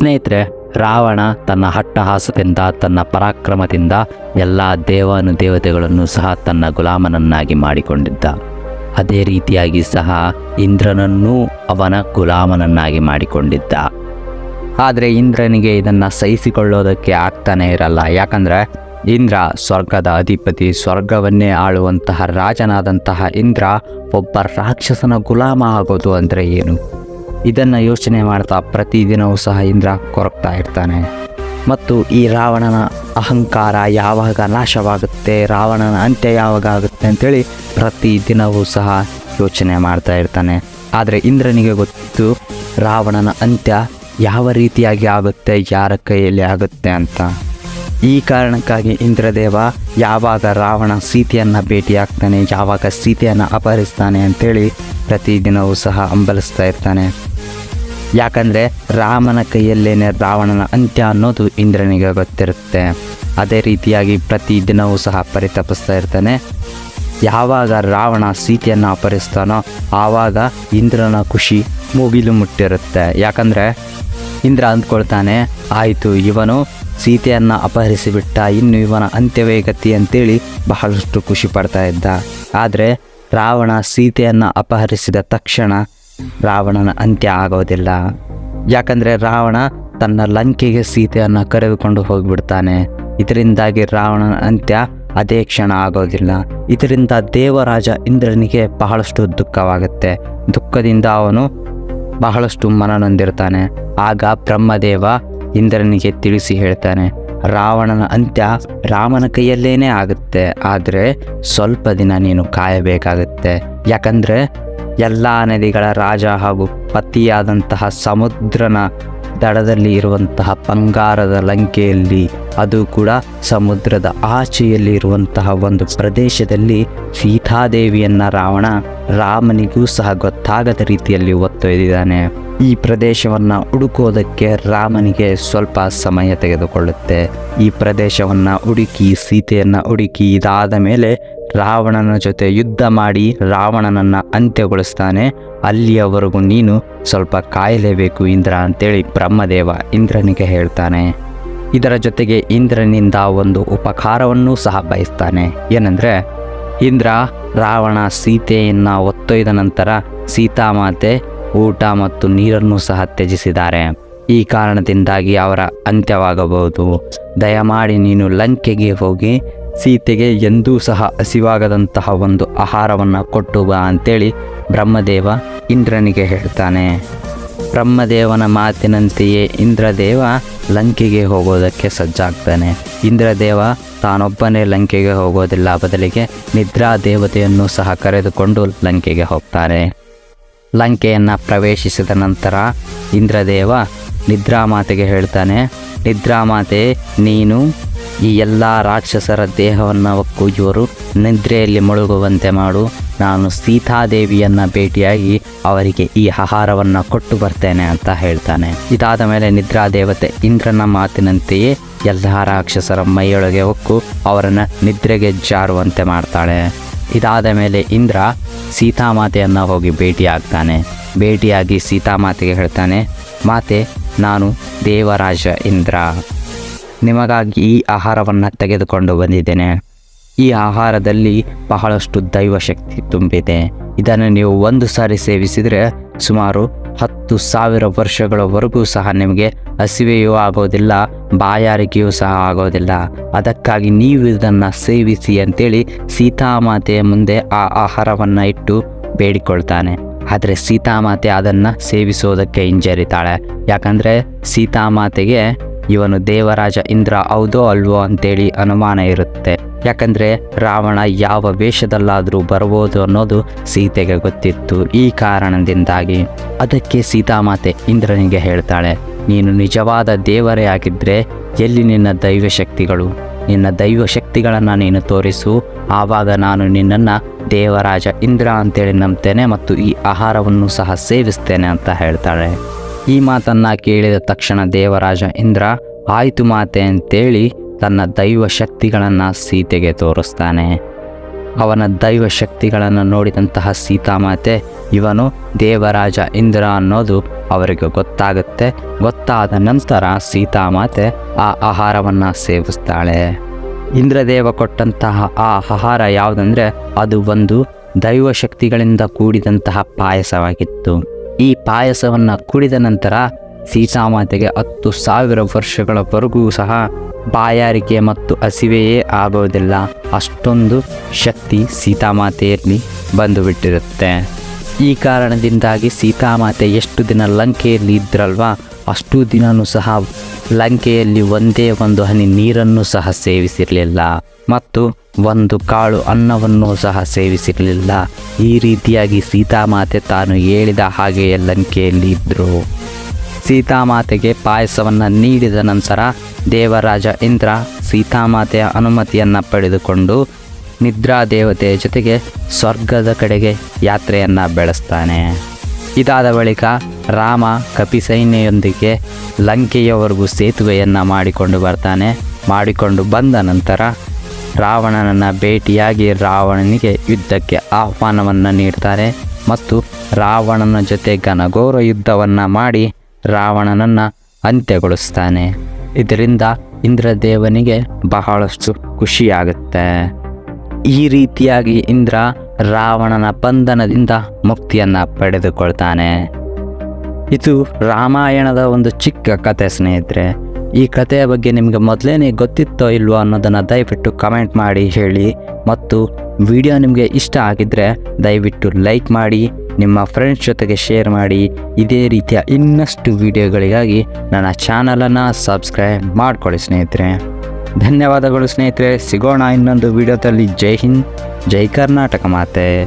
ಸ್ನೇಹಿತರೆ, ರಾವಣ ತನ್ನ ಹಟ್ಟಹಾಸದಿಂದ ತನ್ನ ಪರಾಕ್ರಮದಿಂದ ಎಲ್ಲ ದೇವಾನು ದೇವತೆಗಳನ್ನು ಸಹ ತನ್ನ ಗುಲಾಮನನ್ನಾಗಿ ಮಾಡಿಕೊಂಡಿದ್ದ. ಅದೇ ರೀತಿಯಾಗಿ ಸಹ ಇಂದ್ರನನ್ನೂ ಅವನ ಗುಲಾಮನನ್ನಾಗಿ ಮಾಡಿಕೊಂಡಿದ್ದ. ಆದರೆ ಇಂದ್ರನಿಗೆ ಇದನ್ನು ಸಹಿಸಿಕೊಳ್ಳೋದಕ್ಕೆ ಆಗ್ತಾನೆ ಇರಲ್ಲ. ಯಾಕಂದರೆ ಇಂದ್ರ ಸ್ವರ್ಗದ ಅಧಿಪತಿ, ಸ್ವರ್ಗವನ್ನೇ ಆಳುವಂತಹ ರಾಜನಾದಂತಹ ಇಂದ್ರ ಒಬ್ಬ ರಾಕ್ಷಸನ ಗುಲಾಮ ಆಗೋದು ಅಂದರೆ ಏನು? ಇದನ್ನು ಯೋಚನೆ ಮಾಡ್ತಾ ಪ್ರತಿದಿನವೂ ಸಹ ಇಂದ್ರ ಕೊರಗ್ತಾ ಇರ್ತಾನೆ. ಮತ್ತು ಈ ರಾವಣನ ಅಹಂಕಾರ ಯಾವಾಗ ನಾಶವಾಗುತ್ತೆ, ರಾವಣನ ಅಂತ್ಯ ಯಾವಾಗ ಆಗುತ್ತೆ ಅಂತೇಳಿ ಪ್ರತಿದಿನವೂ ಸಹ ಯೋಚನೆ ಮಾಡ್ತಾ ಇರ್ತಾನೆ. ಆದರೆ ಇಂದ್ರನಿಗೆ ಗೊತ್ತು ರಾವಣನ ಅಂತ್ಯ ಯಾವ ರೀತಿಯಾಗಿ ಆಗುತ್ತೆ, ಯಾರ ಕೈಯಲ್ಲಿ ಆಗುತ್ತೆ ಅಂತ. ಈ ಕಾರಣಕ್ಕಾಗಿ ಇಂದ್ರದೇವ ಯಾವಾಗ ರಾವಣ ಸೀತೆಯನ್ನು ಭೇಟಿಯಾಗ್ತಾನೆ ಯಾವಾಗ ಸೀತೆಯನ್ನು ಅಪಹರಿಸ್ತಾನೆ ಅಂತೇಳಿ ಪ್ರತಿದಿನವೂ ಸಹ ಹಂಬಲಿಸ್ತಾ ಇರ್ತಾನೆ. ಯಾಕಂದರೆ ರಾಮನ ಕೈಯಲ್ಲೇನೆ ರಾವಣನ ಅಂತ್ಯ ಅನ್ನೋದು ಇಂದ್ರನಿಗೆ ಗೊತ್ತಿರುತ್ತೆ. ಅದೇ ರೀತಿಯಾಗಿ ಪ್ರತಿದಿನವೂ ಸಹ ಪರಿತಪಿಸ್ತಾ ಇರ್ತಾನೆ. ಯಾವಾಗ ರಾವಣ ಸೀತೆಯನ್ನು ಅಪಹರಿಸ್ತಾನೋ ಆವಾಗ ಇಂದ್ರನ ಖುಷಿ ಮುಗಿಲು ಮುಟ್ಟಿರುತ್ತೆ. ಯಾಕಂದರೆ ಇಂದ್ರ ಅಂದ್ಕೊಳ್ತಾನೆ, ಆಯಿತು, ಇವನು ಸೀತೆಯನ್ನು ಅಪಹರಿಸಿಬಿಟ್ಟ ಇನ್ನು ಇವನ ಅಂತ್ಯವೇ ಗತಿ ಅಂತೇಳಿ ಬಹಳಷ್ಟು ಖುಷಿ ಪಡ್ತಾ ಇದ್ದ. ಆದರೆ ರಾವಣ ಸೀತೆಯನ್ನು ಅಪಹರಿಸಿದ ತಕ್ಷಣ ರಾವಣನ ಅಂತ್ಯ ಆಗೋದಿಲ್ಲ. ಯಾಕಂದರೆ ರಾವಣ ತನ್ನ ಲಂಕೆಗೆ ಸೀತೆಯನ್ನು ಕರೆದುಕೊಂಡು ಹೋಗಿಬಿಡ್ತಾನೆ. ಇದರಿಂದಾಗಿ ರಾವಣನ ಅಂತ್ಯ ಅದೇ ಕ್ಷಣ ಆಗೋದಿಲ್ಲ. ಇದರಿಂದ ದೇವರಾಜ ಇಂದ್ರನಿಗೆ ಬಹಳಷ್ಟು ದುಃಖವಾಗುತ್ತೆ. ದುಃಖದಿಂದ ಅವನು ಬಹಳಷ್ಟು ಮನನೊಂದಿರ್ತಾನೆ. ಆಗ ಬ್ರಹ್ಮದೇವ ಇಂದ್ರನಿಗೆ ತಿಳಿಸಿ ಹೇಳ್ತಾನೆ, ರಾವಣನ ಅಂತ್ಯ ರಾಮನ ಕೈಯಲ್ಲೇನೇ ಆಗುತ್ತೆ. ಆದರೆ ಸ್ವಲ್ಪ ದಿನ ನೀನು ಕಾಯಬೇಕಾಗುತ್ತೆ. ಯಾಕಂದರೆ ಎಲ್ಲ ನದಿಗಳ ರಾಜ ಹಾಗೂ ಪತಿಯಾದಂತಹ ಸಮುದ್ರನ ದಡದಲ್ಲಿ ಇರುವಂತಹ ಬಂಗಾರದ ಲಂಕೆಯಲ್ಲಿ, ಅದು ಕೂಡ ಸಮುದ್ರದ ಆಚೆಯಲ್ಲಿ ಇರುವಂತಹ ಒಂದು ಪ್ರದೇಶದಲ್ಲಿ ಸೀತಾದೇವಿಯನ್ನ ರಾವಣ ರಾಮನಿಗೂ ಸಹ ಗೊತ್ತಾಗದ ರೀತಿಯಲ್ಲಿ ಒತ್ತೊಯ್ದಿದ್ದಾನೆ ಈ ಪ್ರದೇಶವನ್ನು ಹುಡುಕೋದಕ್ಕೆ ರಾಮನಿಗೆ ಸ್ವಲ್ಪ ಸಮಯ ತೆಗೆದುಕೊಳ್ಳುತ್ತೆ. ಈ ಪ್ರದೇಶವನ್ನು ಹುಡುಕಿ, ಸೀತೆಯನ್ನು ಹುಡುಕಿ ಇದಾದ ಮೇಲೆ ರಾವಣನ ಜೊತೆ ಯುದ್ಧ ಮಾಡಿ ರಾವಣನನ್ನು ಅಂತ್ಯಗೊಳಿಸ್ತಾನೆ. ಅಲ್ಲಿಯವರೆಗೂ ನೀನು ಸ್ವಲ್ಪ ಕಾಯಲೇಬೇಕು ಇಂದ್ರ ಅಂತೇಳಿ ಬ್ರಹ್ಮದೇವ ಇಂದ್ರನಿಗೆ ಹೇಳ್ತಾನೆ. ಇದರ ಜೊತೆಗೆ ಇಂದ್ರನಿಂದ ಒಂದು ಉಪಕಾರವನ್ನೂ ಸಹ ಬಯಸ್ತಾನೆ. ಏನಂದರೆ, ಇಂದ್ರ ರಾವಣ ಸೀತೆಯನ್ನು ಒತ್ತೊಯ್ದ ನಂತರ ಸೀತಾಮಾತೆ ಊಟ ಮತ್ತು ನೀರನ್ನು ಸಹ ತ್ಯಜಿಸಿದ್ದಾರೆ. ಈ ಕಾರಣದಿಂದಾಗಿ ಅವರ ಅಂತ್ಯವಾಗಬಹುದು. ದಯಮಾಡಿ ನೀನು ಲಂಕೆಗೆ ಹೋಗಿ ಸೀತೆಗೆ ಎಂದೂ ಸಹ ಹಸಿವಾಗದಂತಹ ಒಂದು ಆಹಾರವನ್ನು ಕೊಟ್ಟು ಬಾ ಅಂತೇಳಿ ಬ್ರಹ್ಮದೇವ ಇಂದ್ರನಿಗೆ ಹೇಳ್ತಾನೆ. ಬ್ರಹ್ಮದೇವನ ಮಾತಿನಂತೆಯೇ ಇಂದ್ರದೇವ ಲಂಕೆಗೆ ಹೋಗೋದಕ್ಕೆ ಸಜ್ಜಾಗ್ತಾನೆ. ಇಂದ್ರದೇವ ತಾನೊಬ್ಬನೇ ಲಂಕೆಗೆ ಹೋಗೋದಿಲ್ಲ, ಬದಲಿಗೆ ನಿದ್ರಾ ದೇವತೆಯನ್ನು ಸಹ ಕರೆದುಕೊಂಡು ಲಂಕೆಗೆ ಹೋಗ್ತಾನೆ. ಲಂಕೆಯನ್ನು ಪ್ರವೇಶಿಸಿದ ನಂತರ ಇಂದ್ರದೇವ ನಿದ್ರಾ ಮಾತೆಗೆ ಹೇಳ್ತಾನೆ, ನಿದ್ರಾ ಮಾತೆ, ನೀನು ಈ ಎಲ್ಲ ರಾಕ್ಷಸರ ದೇಹವನ್ನು ಒಕ್ಕು ಇವರು ನಿದ್ರೆಯಲ್ಲಿ ಮುಳುಗುವಂತೆ ಮಾಡು. ನಾನು ಸೀತಾದೇವಿಯನ್ನು ಭೇಟಿಯಾಗಿ ಅವರಿಗೆ ಈ ಆಹಾರವನ್ನು ಕೊಟ್ಟು ಬರ್ತೇನೆ ಅಂತ ಹೇಳ್ತಾನೆ. ಇದಾದ ಮೇಲೆ ನಿದ್ರಾ ದೇವತೆ ಇಂದ್ರನ ಮಾತಿನಂತೆಯೇ ಎಲ್ಲ ರಾಕ್ಷಸರ ಮೈಯೊಳಗೆ ಹೊಕ್ಕು ಅವರನ್ನು ನಿದ್ರೆಗೆ ಜಾರುವಂತೆ ಮಾಡ್ತಾಳೆ. ಇದಾದ ಮೇಲೆ ಇಂದ್ರ ಸೀತಾಮಾತೆಯನ್ನು ಹೋಗಿ ಭೇಟಿಯಾಗ್ತಾನೆ. ಭೇಟಿಯಾಗಿ ಸೀತಾಮಾತೆಗೆ ಹೇಳ್ತಾನೆ, ಮಾತೆ, ನಾನು ದೇವರಾಜ ಇಂದ್ರ. ನಿಮಗಾಗಿ ಈ ಆಹಾರವನ್ನು ತೆಗೆದುಕೊಂಡು ಬಂದಿದ್ದೇನೆ. ಈ ಆಹಾರದಲ್ಲಿ ಬಹಳಷ್ಟು ದೈವಶಕ್ತಿ ತುಂಬಿದೆ. ಇದನ್ನು ನೀವು ಒಂದು ಸಾರಿ ಸೇವಿಸಿದರೆ ಸುಮಾರು ಹತ್ತು ಸಾವಿರ ವರ್ಷಗಳವರೆಗೂ ಸಹ ನಿಮಗೆ ಹಸಿವೆಯೂ ಆಗೋದಿಲ್ಲ, ಬಾಯಾರಿಕೆಯೂ ಸಹ ಆಗೋದಿಲ್ಲ. ಅದಕ್ಕಾಗಿ ನೀವು ಇದನ್ನು ಸೇವಿಸಿ ಅಂತೇಳಿ ಸೀತಾಮಾತೆಯ ಮುಂದೆ ಆ ಆಹಾರವನ್ನು ಇಟ್ಟು ಬೇಡಿಕೊಳ್ತಾನೆ. ಆದರೆ ಸೀತಾಮಾತೆ ಅದನ್ನು ಸೇವಿಸೋದಕ್ಕೆ ಹಿಂಜರಿತಾಳೆ. ಯಾಕಂದರೆ ಸೀತಾಮಾತೆಗೆ ಇವನು ದೇವರಾಜ ಇಂದ್ರ ಹೌದೋ ಅಲ್ವೋ ಅಂತೇಳಿ ಅನುಮಾನ ಇರುತ್ತೆ. ಯಾಕಂದರೆ ರಾವಣ ಯಾವ ವೇಷದಲ್ಲಾದರೂ ಬರ್ಬೋದು ಅನ್ನೋದು ಸೀತೆಗೆ ಗೊತ್ತಿತ್ತು. ಈ ಕಾರಣದಿಂದಾಗಿ ಅದಕ್ಕೆ ಸೀತಾಮಾತೆ ಇಂದ್ರನಿಗೆ ಹೇಳ್ತಾಳೆ, ನೀನು ನಿಜವಾದ ದೇವರೇ ಆಗಿದ್ದರೆ ಎಲ್ಲಿ ನಿನ್ನ ದೈವ ಶಕ್ತಿಗಳು ನಿನ್ನ ದೈವ ಶಕ್ತಿಗಳನ್ನು ನೀನು ತೋರಿಸು. ಆವಾಗ ನಾನು ನಿನ್ನನ್ನು ದೇವರಾಜ ಇಂದ್ರ ಅಂತೇಳಿ ನಂಬ್ತೇನೆ ಮತ್ತು ಈ ಆಹಾರವನ್ನು ಸಹ ಸೇವಿಸ್ತೇನೆ ಅಂತ ಹೇಳ್ತಾಳೆ. ಈ ಮಾತನ್ನು ಕೇಳಿದ ತಕ್ಷಣ ದೇವರಾಜ ಇಂದ್ರ, ಆಯಿತು ಮಾತೆ ಅಂತೇಳಿ ತನ್ನ ದೈವ ಶಕ್ತಿಗಳನ್ನು ಸೀತೆಗೆ ತೋರಿಸ್ತಾನೆ. ಅವನ ದೈವ ಶಕ್ತಿಗಳನ್ನು ನೋಡಿದಂತಹ ಸೀತಾಮಾತೆ ಇವನು ದೇವರಾಜ ಇಂದ್ರ ಅನ್ನೋದು ಅವರಿಗೆ ಗೊತ್ತಾಗುತ್ತೆ. ಗೊತ್ತಾದ ನಂತರ ಸೀತಾಮಾತೆ ಆ ಆಹಾರವನ್ನು ಸೇವಿಸ್ತಾಳೆ. ಇಂದ್ರದೇವ ಕೊಟ್ಟಂತಹ ಆ ಆಹಾರ ಯಾವುದಂದ್ರೆ, ಅದು ಒಂದು ದೈವ ಶಕ್ತಿಗಳಿಂದ ಕೂಡಿದಂತಹ ಪಾಯಸವಾಗಿತ್ತು. ಈ ಪಾಯಸವನ್ನು ಕುಡಿದ ನಂತರ ಸೀತಾಮಾತೆಗೆ ಹತ್ತು ಸಾವಿರ ವರ್ಷಗಳವರೆಗೂ ಸಹ ಬಾಯಾರಿಕೆ ಮತ್ತು ಹಸಿವೆಯೇ ಆಗೋದಿಲ್ಲ. ಅಷ್ಟೊಂದು ಶಕ್ತಿ ಸೀತಾಮಾತೆಯಲ್ಲಿ ಬಂದುಬಿಟ್ಟಿರುತ್ತೆ. ಈ ಕಾರಣದಿಂದಾಗಿ ಸೀತಾಮಾತೆ ಎಷ್ಟು ದಿನ ಲಂಕೆಯಲ್ಲಿ ಇದ್ರಲ್ವಾ, ಅಷ್ಟು ದಿನವೂ ಸಹ ಲಂಕೆಯಲ್ಲಿ ಒಂದೇ ಒಂದು ಹನಿ ನೀರನ್ನು ಸಹ ಸೇವಿಸಿರಲಿಲ್ಲ. ಮತ್ತು ಒಂದು ಕಾಳು ಅನ್ನವನ್ನು ಸಹ ಸೇವಿಸಿರಲಿಲ್ಲ. ಈ ರೀತಿಯಾಗಿ ಸೀತಾಮಾತೆ ತಾನು ಹೇಳಿದ ಹಾಗೆ ಲಂಕೆಯಲ್ಲಿ ಇದ್ದರು ಸೀತಾಮಾತೆಗೆ ಪಾಯಸವನ್ನು ನೀಡಿದ ನಂತರ ದೇವರಾಜ ಇಂದ್ರ ಸೀತಾಮಾತೆಯ ಅನುಮತಿಯನ್ನು ಪಡೆದುಕೊಂಡು ನಿದ್ರಾ ದೇವತೆಯ ಜೊತೆಗೆ ಸ್ವರ್ಗದ ಕಡೆಗೆ ಯಾತ್ರೆಯನ್ನು ಬೆಳೆಸ್ತಾನೆ. ಇದಾದ ಬಳಿಕ ರಾಮ ಕಪಿಸೈನ್ಯೆಯೊಂದಿಗೆ ಲಂಕೆಯವರೆಗೂ ಸೇತುವೆಯನ್ನು ಮಾಡಿಕೊಂಡು ಬರ್ತಾನೆ. ಮಾಡಿಕೊಂಡು ಬಂದ ನಂತರ ರಾವಣನನ್ನು ಭೇಟಿಯಾಗಿ ರಾವಣನಿಗೆ ಯುದ್ಧಕ್ಕೆ ಆಹ್ವಾನವನ್ನು ನೀಡ್ತಾರೆ ಮತ್ತು ರಾವಣನ ಜೊತೆ ಘನಘೋರ ಯುದ್ಧವನ್ನು ಮಾಡಿ ರಾವಣನನ್ನು ಅಂತ್ಯಗೊಳಿಸ್ತಾನೆ. ಇದರಿಂದ ಇಂದ್ರದೇವನಿಗೆ ಬಹಳಷ್ಟು ಖುಷಿಯಾಗುತ್ತೆ. ಈ ರೀತಿಯಾಗಿ ಇಂದ್ರ ರಾವಣನ ಬಂಧನದಿಂದ ಮುಕ್ತಿಯನ್ನು ಪಡೆದುಕೊಳ್ತಾನೆ. ಇದು ರಾಮಾಯಣದ ಒಂದು ಚಿಕ್ಕ ಕತೆ ಸ್ನೇಹಿತರೆ. ಈ ಕಥೆಯ ಬಗ್ಗೆ ನಿಮಗೆ ಮೊದಲೇ ಗೊತ್ತಿತ್ತೋ ಇಲ್ವೋ ಅನ್ನೋದನ್ನು ದಯವಿಟ್ಟು ಕಮೆಂಟ್ ಮಾಡಿ, ಹೇಳಿ. ಮತ್ತು ವಿಡಿಯೋ ನಿಮಗೆ ಇಷ್ಟ ಆಗಿದ್ದರೆ ದಯವಿಟ್ಟು ಲೈಕ್ ಮಾಡಿ, ನಿಮ್ಮ ಫ್ರೆಂಡ್ಸ್ ಜೊತೆಗೆ ಶೇರ್ ಮಾಡಿ. ಇದೇ ರೀತಿಯ ಇನ್ನಷ್ಟು ವಿಡಿಯೋಗಳಿಗಾಗಿ ನನ್ನ ಚಾನಲನ್ನು ಸಬ್ಸ್ಕ್ರೈಬ್ ಮಾಡ್ಕೊಳ್ಳಿ ಸ್ನೇಹಿತರೆ. ಧನ್ಯವಾದಗಳು ಸ್ನೇಹಿತರೆ. ಸಿಗೋಣ ಇನ್ನೊಂದು ವಿಡಿಯೋದಲ್ಲಿ ಜೈ ಹಿಂದ್. ಜೈ ಕರ್ನಾಟಕ ಮಾತೆ.